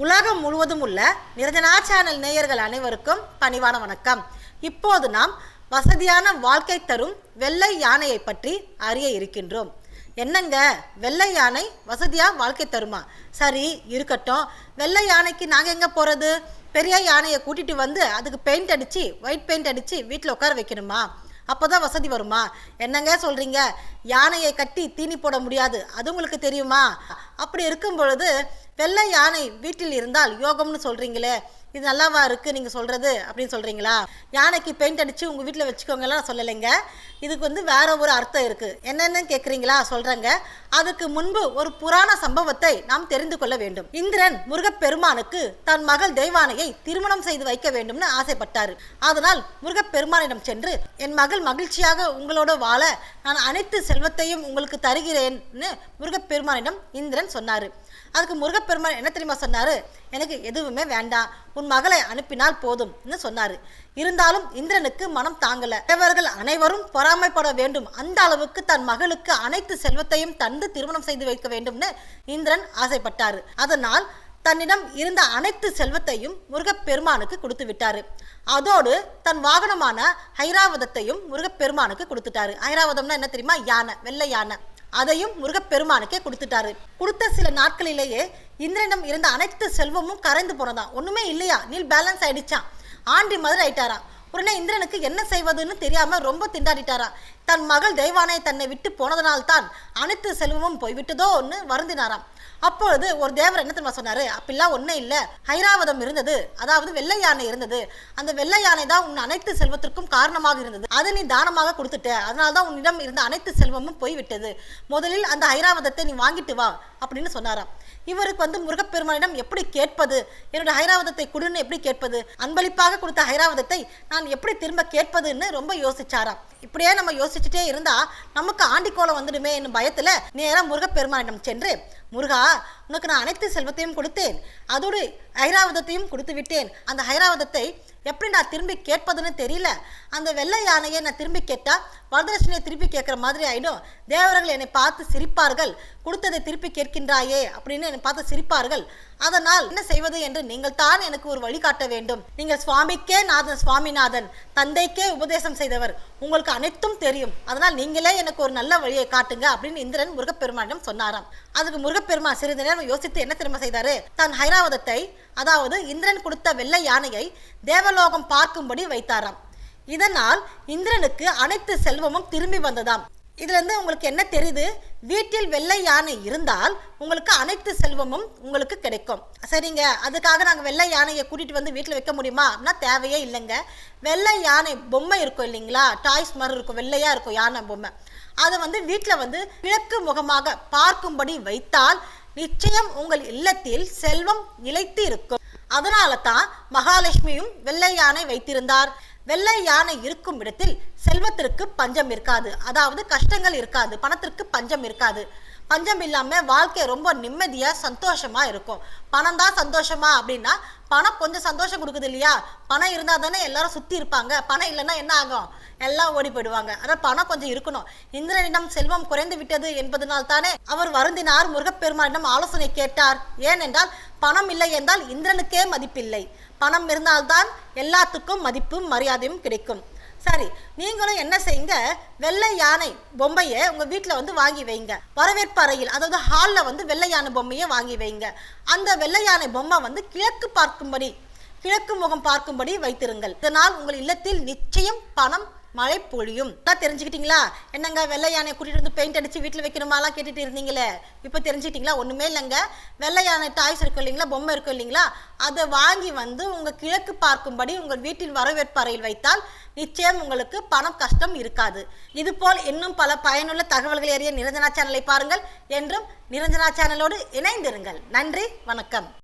உலகம் முழுவதும் உள்ள நிரஞ்சனா சேனல் நேயர்கள் அனைவருக்கும் பணிவான வணக்கம். இப்போது நாம் வசதியான வாழ்க்கை தரும் வெள்ளை யானையை பற்றி அறிய இருக்கின்றோம். என்னங்க? வெள்ளை யானை வசதியா வாழ்க்கை தருமா? சரி இருக்கட்டும். வெள்ளை யானைக்கு நாங்கள் எங்கே போகிறது பெரிய யானையை கூட்டிட்டு வந்து அதுக்கு பெயிண்ட் அடித்து ஒயிட் பெயிண்ட் அடித்து வீட்டில் உட்கார வைக்கணுமா? அப்போதான் வசதி வருமா? என்னங்க சொல்கிறீங்க யானையை கட்டி தீனி போட முடியாது. அது உங்களுக்கு தெரியுமா? அப்படி இருக்கும் பொழுது வெள்ளை யானை வீட்டில் இருந்தால் யோகம்னு சொல்கிறீங்களே இது நல்லாவா இருக்குது நீங்கள் சொல்கிறது அப்படின்னு சொல்கிறீங்களா யானைக்கு பெயிண்ட் அடித்து உங்கள் வீட்டில் வச்சுக்கோங்கலாம் நான் சொல்லலைங்க. இதுக்கு வந்து வேற ஒரு அர்த்தம் இருக்குது என்னென்னு கேட்குறீங்களா சொல்கிறேங்க அதுக்கு முன்பு ஒரு புராண சம்பவத்தை நாம் தெரிந்து கொள்ள வேண்டும். இந்திரன் முருகப்பெருமானுக்கு தன் மகள் தெய்வானையை திருமணம் செய்து வைக்க வேண்டும்னு ஆசைப்பட்டார். அதனால் முருகப்பெருமானிடம் சென்று என் மகள் மகிழ்ச்சியாக உங்களோட வாழ நான் அனைத்து செல்வத்தையும் உங்களுக்கு தருகிறேன்னு முருகப்பெருமானிடம் இந்திரன் சொன்னார். அதுக்கு முருகப்பெருமான் என்ன தெரியுமா சொன்னார்? எனக்கு எதுவுமே வேண்டாம். உன் மகளை அனுப்பினால் போதும்னு சொன்னார். இருந்தாலும் இந்திரனுக்கு மனம் தாங்கல. தேவர்கள் அனைவரும் பொறாமைப்பட வேண்டும். அந்த அளவுக்கு தன் மகளுக்கு அனைத்து செல்வத்தையும் தந்து திருமணம் செய்து வைக்க வேண்டும்னு இந்திரன் ஆசைப்பட்டார். அதனால் தன்னிடம் இருந்த அனைத்து செல்வத்தையும் முருகப்பெருமானுக்கு கொடுத்து விட்டாரு. அதோடு தன் வாகனமான ஐராவதத்தையும் முருகப்பெருமானுக்கு கொடுத்துட்டாரு. ஐராவதம்னா என்ன தெரியுமா? யானை வெள்ளை யானை. அதையும் முருகப்பெருமானுக்கே கொடுத்துட்டாரு. கொடுத்த சில நாட்களிலேயே இந்திரனிடம் இருந்த அனைத்து செல்வமும் கரைந்து போனதான் ஒண்ணுமே இல்லையா? நீல் பேலன்ஸ் ஆயிடுச்சான் ஆண்டி மாதிரி ஆயிட்டாராம் உடனே இந்திரனுக்கு என்ன செய்வதுன்னு தெரியாம ரொம்ப திண்டாடிட்டாராம் தன் மகள் தெய்வானை தன்னை விட்டு போனதனால்தான் அனைத்து செல்வமும் போய்விட்டதோன்னு வருந்தினாராம். அப்பொழுது ஒரு தேவர் என்ன தெரியுமா சொன்னாரு? அப்படிலாம் ஒன்றும் இல்லை. ஐராவதம் இருந்தது. அதாவது வெள்ளை யானை இருந்தது. அந்த வெள்ளை யானை தான் உன் அனைத்து செல்வத்திற்கும் காரணமாக இருந்தது. அதை நீ தானமாக கொடுத்துட்ட. அதனால தான் உன்னிடம் இருந்த அனைத்து செல்வமும் போய்விட்டது. முதலில் அந்த ஐராவதத்தை நீ வாங்கிட்டு வா அப்படின்னு சொன்னாராம். இவருக்கு வந்து முருகப்பெருமானிடம் எப்படி கேட்பது? என்னுடைய ஐராவதத்தை கொடுன்னு எப்படி கேட்பது? அன்பளிப்பாக கொடுத்த ஐராவதத்தை நான் எப்படி திரும்ப கேட்பதுன்னு ரொம்ப யோசிச்சாராம். இப்படியே நம்ம யோசிச்சுட்டே இருந்தா நமக்கு ஆண்டிக்கோலம் வந்துடுமே என்னும் பயத்துல நேராக முருகப்பெருமானிடம் சென்று முருகா உனக்கு நான் அனைத்து செல்வத்தையும் கொடுத்தேன். அதோடு ஐராவதத்தையும் கொடுத்து விட்டேன் அந்த ஐராவதத்தை எப்படி நான் திரும்பி கேட்பதுன்னு தெரியல. அந்த வெள்ளை யானையை நான் திரும்பி கேட்டால் வரதட்சணையை திருப்பி கேட்குற மாதிரி ஆயிடும். தேவர்கள் என்னை பார்த்து சிரிப்பார்கள். கொடுத்ததை திருப்பி கேட்கின்றாயே அப்படின்னு என்னை பார்த்து சிரிப்பார்கள். அதனால் என்ன செய்வது என்று நீங்கள் தான் எனக்கு ஒரு வழிகாட்ட வேண்டும். நீங்கள் சுவாமிக்கே நாதன் சுவாமிநாதன் தந்தைக்கே உபதேசம் செய்தவர். உங்களுக்கு அனைத்தும் தெரியும். அதனால் நீங்களே எனக்கு ஒரு நல்ல வழியை காட்டுங்க அப்படின்னு இந்திரன் முருகப்பெருமானிடம் சொன்னாராம். அதுக்கு முருகப்பெருமான் சிறிது நேரம் யோசித்து என்ன திரும்ப செய்தாரு? தன் ஐராவதத்தை அதாவது இந்திரன் கொடுத்த வெள்ளை யானையை தேவலோகம் பார்க்கும்படி வைத்தாராம். இதனால் இந்திரனுக்கு அனைத்து செல்வமும் திரும்பி வந்ததாம். இதுலேருந்து உங்களுக்கு என்ன தெரியுது? வீட்டில் வெள்ளை யானை இருந்தால் உங்களுக்கு அனைத்து செல்வமும் உங்களுக்கு கிடைக்கும். சரிங்க. அதுக்காக நாங்கள் வெள்ளை யானையை கூட்டிட்டு வந்து வீட்டில் வைக்க முடியுமா? அப்படின்னா தேவையே இல்லைங்க. வெள்ளை யானை பொம்மை இருக்கும் இல்லைங்களா? டாய்ஸ் மாதிரி இருக்கும். வெள்ளையாக இருக்கும் யானை பொம்மை. அதை வந்து வீட்டில் வந்து கிழக்கு முகமாக பார்க்கும்படி வைத்தால் நிச்சயம் உங்கள் இல்லத்தில் செல்வம் நிலைத்து இருக்கும் அதனால தான் மகாலட்சுமியும் வெள்ளை யானை வைத்திருந்தார். வெள்ளை யானை இருக்கும் இடத்தில் செல்வத்திற்கு பஞ்சம் இருக்காது. அதாவது கஷ்டங்கள் இருக்காது. பணத்திற்கு பஞ்சம் இருக்காது. பஞ்சம் இல்லாமல் வாழ்க்கை ரொம்ப நிம்மதியாக சந்தோஷமாக இருக்கும். பணம் தான் சந்தோஷமா அப்படின்னா பணம் கொஞ்சம் சந்தோஷம் கொடுக்குது இல்லையா? பணம் இருந்தால் தானே எல்லாரும் சுற்றி இருப்பாங்க. பணம் இல்லைன்னா என்ன ஆகும்? எல்லாம் ஓடி போயிடுவாங்க. ஆனால் பணம் கொஞ்சம் இருக்கணும். இந்திரனிடம் செல்வம் குறைந்து விட்டது என்பதனால் தானே அவர் வருந்தினார் முருகப்பெருமானிடம் ஆலோசனை கேட்டார். ஏனென்றால் பணம் இல்லை என்றால் இந்திரனுக்கே மதிப்பில்லை. பணம் இருந்தால்தான் எல்லாத்துக்கும் மதிப்பும் மரியாதையும் கிடைக்கும். சரி நீங்களும் என்ன செய்யுங்க? வெள்ளை யானை பொம்மையை உங்க வீட்டில் வந்து வாங்கி வைங்க. வரவேற்பு அறையில் அதாவது ஹாலில் வந்து வெள்ளை யானை பொம்மையை வாங்கி வைங்க. அந்த வெள்ளை யானை பொம்மை வந்து கிழக்கு பார்க்கும்படி கிழக்கு முகம் பார்க்கும்படி வைத்திருங்கள். இதனால் உங்கள் இல்லத்தில் நிச்சயம் பணம் மழை பொழியும். தெரிஞ்சுக்கிட்டீங்களா? என்னங்க வெள்ளை யானை கூட்டிட்டு வந்து பெயிண்ட் அடிச்சு வீட்டில் வைக்கணுமாலாம் கேட்டுட்டு இருந்தீங்களே? இப்போ தெரிஞ்சுக்கிட்டீங்களா? ஒன்றுமே இல்லைங்க. வெள்ளை யானை டாய்ஸ் இருக்கும் இல்லைங்களா? பொம்மை இருக்கும் இல்லைங்களா? அதை வாங்கி வந்து உங்கள் கிழக்கு பார்க்கும்படி உங்கள் வீட்டின் வரவேற்பறையில் வைத்தால் நிச்சயம் உங்களுக்கு பணம் கஷ்டம் இருக்காது. இதுபோல் இன்னும் பல பயனுள்ள தகவல்கள் அறிய நிரஞ்சனா சேனலை பாருங்கள். என்றும் நிரஞ்சனா சேனலோடு இணைந்திருங்கள். நன்றி வணக்கம்.